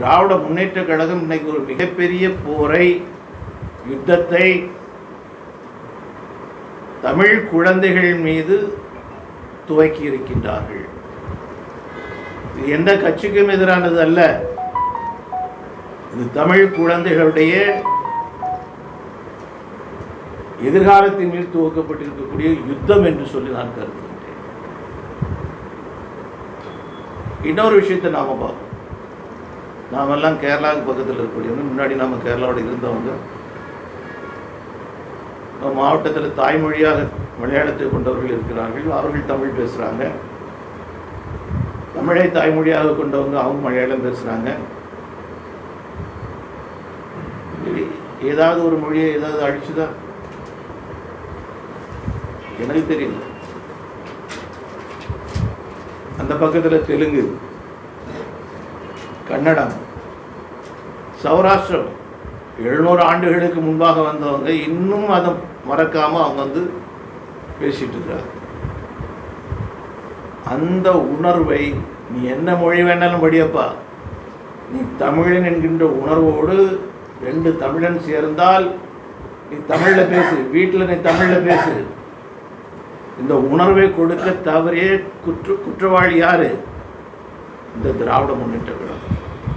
திராவிட முன்னேற்ற கழகம் இன்னைக்கு ஒரு மிகப்பெரிய போரை யுத்தத்தை தமிழ் குழந்தைகள் மீது துவக்கி இருக்கின்றார்கள். இது எந்த கட்சிக்கும் எதிரானது அல்ல. இது தமிழ் குழந்தைகளுடைய எதிர்காலத்தின் மீது துவக்கப்பட்டிருக்கக்கூடிய யுத்தம் என்று சொல்லி நான் கருதுகின்றேன். இன்னொரு விஷயத்தை நாம பார்ப்போம். நாமெல்லாம் கேரளாவுக்கு பக்கத்தில் இருக்கக்கூடியவங்க முன்னாடி நாம் கேரளாவோட இருந்தவங்க நம்ம மாவட்டத்தில் தாய்மொழியாக மலையாளத்தை கொண்டவர்கள் இருக்கிறார்கள் அவர்கள் தமிழ் பேசுகிறாங்க தமிழை தாய்மொழியாக கொண்டவங்க அவங்க மலையாளம் பேசுகிறாங்க ஏதாவது ஒரு மொழியை ஏதாவது அழிச்சுதா? எனக்கு தெரியல. அந்த பக்கத்தில் தெலுங்கு. கன்னடம். சௌராஷ்டிரம். எழுநூறு ஆண்டுகளுக்கு முன்பாக வந்தவங்க இன்னும் அதை மறக்காமல் அவங்க வந்து பேசிட்டு இருக்கிறாங்க அந்த உணர்வை நீ என்ன மொழி வேணாலும் படியப்பா. நீ தமிழன் என்கின்ற உணர்வோடு ரெண்டு தமிழன் சேர்ந்தால் நீ தமிழில் பேசு வீட்டில் நீ தமிழில் பேசு. இந்த உணர்வை கொடுக்க தவறே குற்ற குற்றவாளி யார்? இந்த திராவிட முன்னேற்ற கழகம்.